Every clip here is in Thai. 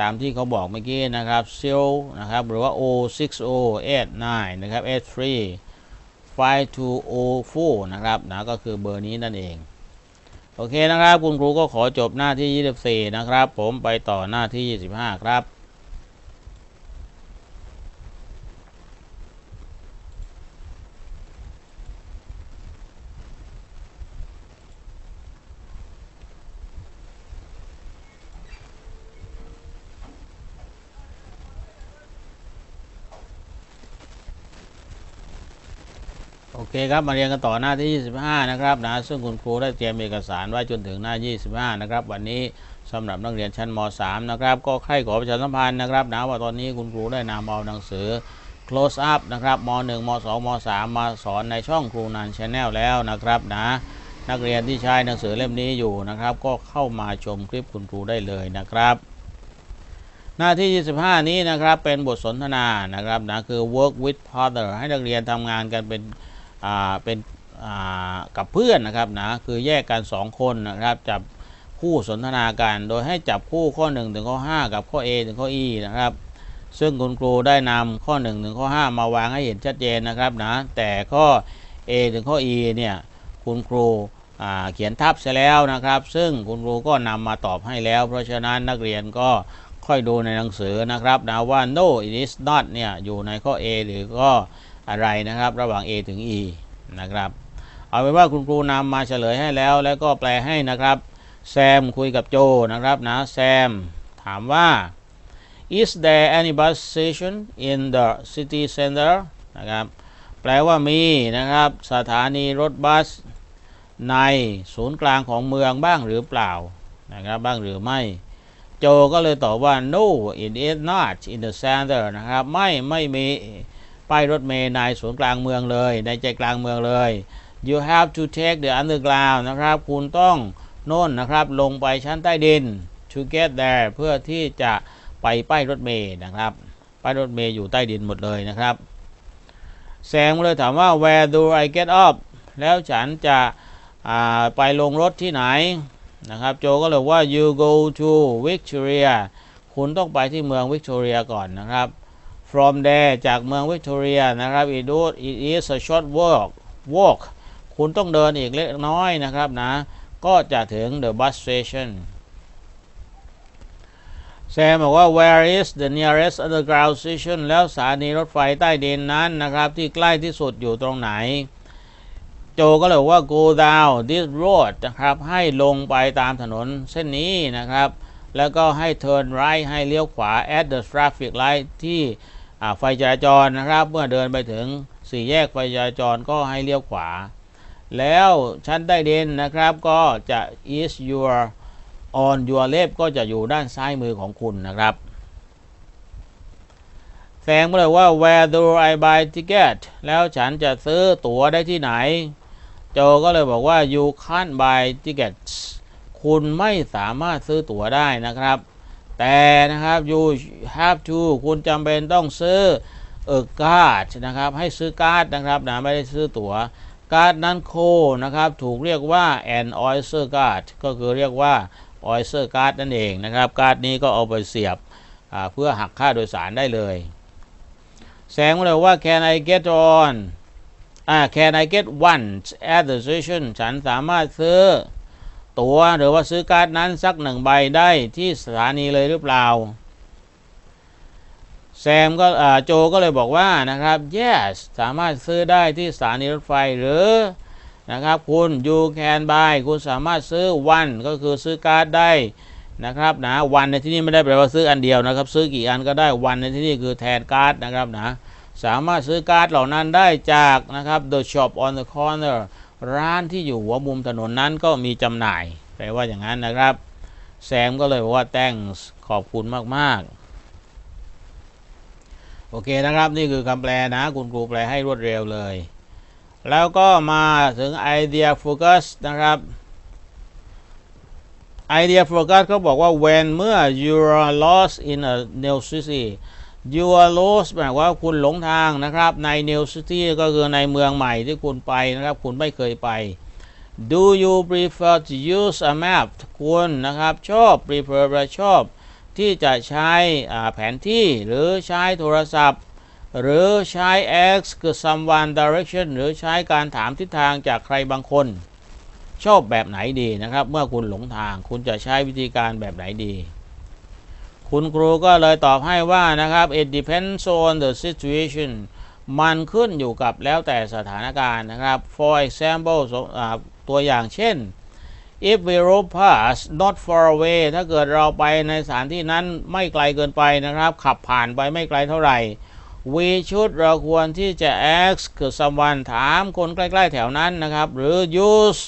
ตามที่เขาบอกเมื่อกี้นะครับ zero นะครับ หรือว่า o 6 o 8 9 นะครับ S3 5 2 o 4นะครับนะก็คือเบอร์นี้นั่นเอง โอเคนะครับ คุณครูก็ขอจบหน้าที่ 24 นะครับ ผมไปต่อหน้าที่ 25 ครับ โอเคครับมาเรียนกันต่อหน้าที่ 25 นะครับนะซึ่งคุณครูได้เตรียมเอกสารไว้จนถึงหน้า 25 นะครับ วันนี้สำหรับนักเรียนชั้นม 3 นะครับ ก็ใครขอประชาสัมพันธ์นะครับนะว่าตอนนี้คุณครูได้นำเอาหนังสือ close up นะครับม 1 ม 2 ม 3 มาสอนในช่องครูนันชาแนลแล้วนะครับนะนักเรียนที่ใช้หนังสือเล่มนี้อยู่นะครับ ก็เข้ามาชมคลิปคุณครูได้เลยนะครับ หน้าที่ 25 นี้นะครับเป็นบทสนทนานะครับนะคือ work with partner ให้นักเรียนทำงานกันเป็น เป็นกับเพื่อนนะครับนะคือแยกกัน 2 คนนะครับจับคู่สนทนากัน โดยให้จับคู่ข้อ 1 ถึงข้อ 5 กับข้อ A ถึงข้อ E นะครับ ซึ่งคุณครูได้นำข้อ 1 ถึงข้อ 5 มาวางให้เห็นชัดเจนนะครับนะแต่ข้อ A ถึงข้อ E เนี่ยคุณครูเขียนทับเสียแล้วนะครับ ซึ่งคุณครูก็นำมาตอบให้แล้ว เพราะฉะนั้นนักเรียนก็ค่อยดูในหนังสือนะครับนะว่า no it is not เนี่ยอยู่ในข้อ A หรือก็ อะไรนะครับ ระหว่าง A ถึง E นะครับเอาเป็นว่าคุณครูนำมาเฉลยให้แล้ว แล้วก็แปลให้นะครับแซมคุยกับโจนะครับนะแซมถามว่า is there any bus station in the city center นะครับแปลว่ามีนะครับสถานีรถบัส ในศูนย์กลางของเมืองบ้างหรือเปล่านะครับบ้างหรือไม่ โจก็เลยตอบว่า no it is not in the center นะครับไม่ไม่มี ป้ายรถเมล์ในศูนย์กลางเมืองเลย ในใจกลางเมืองเลย you have to take the underground นะครับ คุณต้องโน่นนะครับ ลงไปชั้นใต้ดิน to get there เพื่อที่จะไปป้ายรถเมล์นะครับ ป้ายรถเมล์อยู่ใต้ดินหมดเลยนะครับแสงเลยถามว่า where do I get off แล้วฉันจะไปลงรถที่ไหนนะครับ โจก็เลยว่า you go to Victoria คุณต้องไปที่เมืองวิกตอเรียก่อนนะครับ from there จากเมืองวิกตอเรียนะครับ it is it is a short walk walk คุณต้องเดินอีกเล็กน้อยนะครับนะ ก็จะถึง the bus station แซมบอกว่า where is the nearest underground station แล้วสถานีรถไฟใต้ดินนั้นนะครับ ที่ใกล้ที่สุดอยู่ตรงไหน โจก็เลยบอกว่า go down this road นะครับ ให้ลงไปตามถนนเส้นนี้นะครับ แล้วก็ให้ turn right ให้เลี้ยวขวา at the traffic light ที่ ไฟจราจรนะครับ เมื่อเดินไปถึงสี่แยกไฟจราจรก็ให้เลี้ยวขวา แล้วชั้นใต้ดินนะครับก็จะ is your on your left ก็จะอยู่ด้านซ้ายมือของคุณนะครับแสงมาเลยว่า where do I buy ticket แล้วฉันจะซื้อตั๋วได้ที่ไหน โจก็เลยบอกว่า you can't buy tickets คุณไม่สามารถซื้อตั๋วได้นะครับ แต่นะครับ you have to คุณจำเป็นต้องซื้อเออการ์ดนะครับให้ซื้อการ์ดนะครับนะไม่ได้ซื้อตั๋วการ์ดนั้นโคนะครับถูกเรียกว่า an oyster card ก็คือเรียกว่า oyster card นั่นเองนะครับการ์ดนี้ก็เอาไปเสียบเพื่อหักค่าโดยสารได้เลย แสงมาเลยว่า can I get on อ่า can I get one at the station ฉันสามารถซื้อ ตั๋วหรือว่าซื้อการ์ดนั้นสักหนึ่งใบได้ที่สถานีเลยหรือเปล่า แซมก็โจก็เลยบอกว่านะครับ yes สามารถซื้อได้ที่สถานีรถไฟหรือนะครับคุณ you can buy คุณสามารถซื้อ one ก็คือซื้อการ์ดได้นะครับนะ one ในที่นี้ไม่ได้แปลว่าซื้ออันเดียวนะครับ ซื้อกี่อันก็ได้ one ในที่นี้คือแทนการ์ดนะครับนะ สามารถซื้อการ์ดเหล่านั้นได้จากนะครับ the shop on the corner ร้านที่อยู่หัวมุมถนนนั้นก็มีจำหน่ายแปลว่าอย่างนั้นนะครับ แซมก็เลยบอกว่า thanks ขอบคุณมาก ๆ โอเคนะครับ นี่คือคำแปลนะ คุณครูแปลให้รวดเร็วเลย แล้วก็มาถึง idea focus นะครับ idea focus เขาบอกว่า when เมื่อ you are lost in a new city you are lost หมายว่าคุณหลงทางนะครับ ใน new city ก็คือในเมืองใหม่ที่คุณไปนะครับ คุณไม่เคยไป do you prefer to use a map คุณนะครับ ชอบ prefer ชอบ ที่จะใช้แผนที่หรือใช้โทรศัพท์ หรือใช้ X คือ someone direction หรือใช้การถามทิศทางจากใครบางคน ชอบแบบไหนดีนะครับ เมื่อคุณหลงทาง คุณจะใช้วิธีการแบบไหนดี คุณครูก็เลยตอบให้ว่านะครับ it depends on the situation มันขึ้นอยู่กับแล้วแต่สถานการณ์นะครับ for example ตัวอย่างเช่น if we r o past not far away ถ้าเกิดเราไปในสถานที่นั้นไม่ไกลเกินไปนะครับ ขับผ่านไปไม่ไกลเท่าไหร่ we should เราควรที่จะ ask คือ someone ถามคนใกล้ๆแถวนั้นนะครับ หรือ use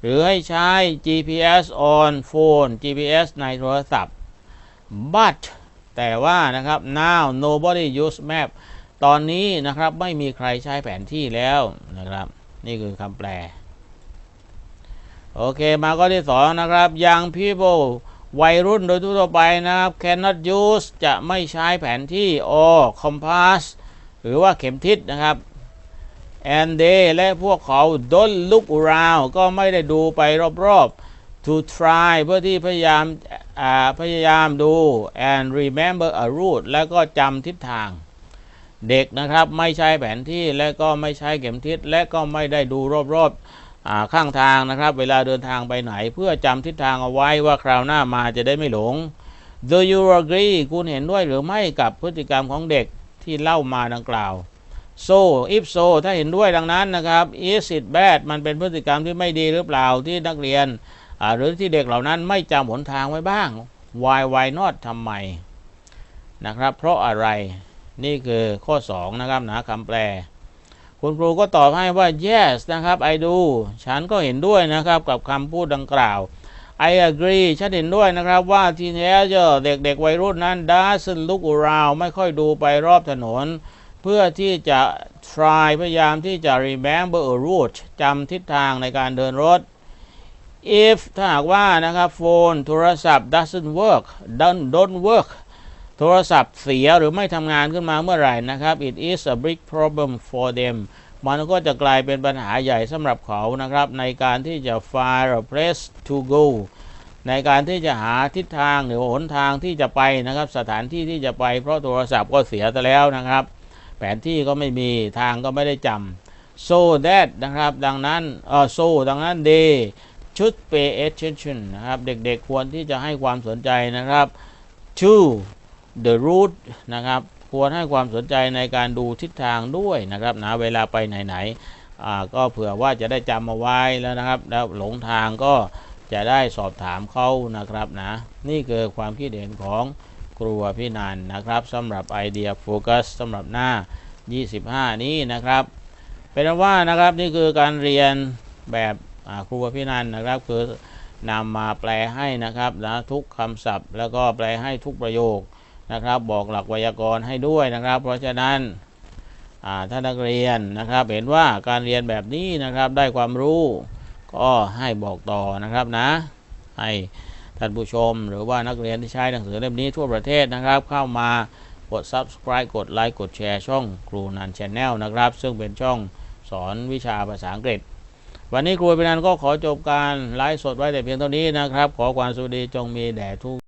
หรือให้ใช้ GPS on phone GPS ในโทรศัพท์ but แต่ว่านะครับ now nobody use map ตอนนี้นะครับไม่มีใครใช้แผนที่แล้วนะครับ นี่คือคำแปล โอเคมาข้อที่สองนะครับ young people วัยรุ่นโดยทั่วไปนะครับ cannot use จะไม่ใช้แผนที่ or compass หรือว่าเข็มทิศนะครับ and they และพวกเขา don't look around ก็ไม่ได้ดูไปรอบๆ to try เพื่อที่พยายามพยายามดู and remember a route แล้วก็จำทิศทาง เด็กนะครับไม่ใช้แผนที่และก็ไม่ใช้เข็มทิศและก็ไม่ได้ดูรอบๆอ่าข้างทางนะครับ เวลาเดินทางไปไหน เพื่อจำทิศทางเอาไว้ว่าคราวหน้ามาจะได้ไม่หลง Do you agree คุณเห็นด้วยหรือไม่กับพฤติกรรมของเด็กที่เล่ามาดังกล่าว so if so ถ้าเห็นด้วยดังนั้นนะครับ is it bad มันเป็นพฤติกรรมที่ไม่ดีหรือเปล่าที่นักเรียน หรือที่เด็กเหล่านั้นไม่จำหนทางไว้บ้าง why why not ทำไมนะครับ เพราะอะไรนี่คือข้อ 2 นะครับนะคำแปล คุณครูก็ตอบให้ว่า yes นะครับ I do ฉันก็เห็นด้วยนะครับกับคำพูดดังกล่าว I agree ฉันเห็นด้วยนะครับว่า teenager เด็กๆวัยรุ่นนั้น doesn't look around ไม่ค่อยดูไปรอบถนน เพื่อที่จะ try พยายามที่จะ remember a route จำทิศทางในการเดินรถ if ถ้าหากว่านะครับ phone โทรศัพท์ doesn't work don't don't work โทรศัพท์เสียหรือไม่ทำงานขึ้นมาเมื่อไหร่นะครับ it is a big problem for them มันก็จะกลายเป็นปัญหาใหญ่สำหรับเขานะครับ ในการที่จะ find a place to go ในการที่จะหาทิศทางหรือหนทางที่จะไปนะครับ สถานที่ที่จะไปเพราะโทรศัพท์ก็เสียไปแล้วนะครับ แผนที่ก็ไม่มีทางก็ไม่ได้จำ so that นะครับ ดังนั้นเออ so ดังนั้น they should pay attention นะครับ เด็กๆควรที่จะให้ความสนใจนะครับ to the route นะครับ ควรให้ความสนใจในการดูทิศทางด้วยนะครับนะเวลาไปไหนๆก็เผื่อว่าจะได้จำเอาไว้แล้วนะครับ แล้วหลงทางก็จะได้สอบถามเขานะครับนะ นี่คือความคิดเห็นของครูพี่นันนะครับสำหรับไอเดียโฟกัสสำหรับหน้า 25 นี้นะครับ เป็นว่านะครับนี่คือการเรียนแบบ ครูพี่นันนะครับ คือนำมาแปลให้นะครับนะทุกคำศัพท์ แล้วก็แปลให้ทุกประโยคนะครับ บอกหลักไวยากรณ์ให้ด้วยนะครับ เพราะฉะนั้นอ่าถ้านักเรียนนะครับเห็นว่าการเรียนแบบนี้นะครับได้ความรู้ก็ให้บอกต่อนะครับนะ ให้ท่านผู้ชม หรือว่านักเรียนที่ใช้หนังสือเล่มนี้ทั่วประเทศนะครับ เข้ามากด subscribe กดไลค์กดแชร์ช่องครูนันชแนลนะครับ ซึ่งเป็นช่องสอนวิชาภาษาอังกฤษ วันนี้ครูปีนันก็ขอจบการไลฟ์สดไว้แต่เพียงเท่านี้นะครับ ขอความสุขดีจงมีแด่ทุก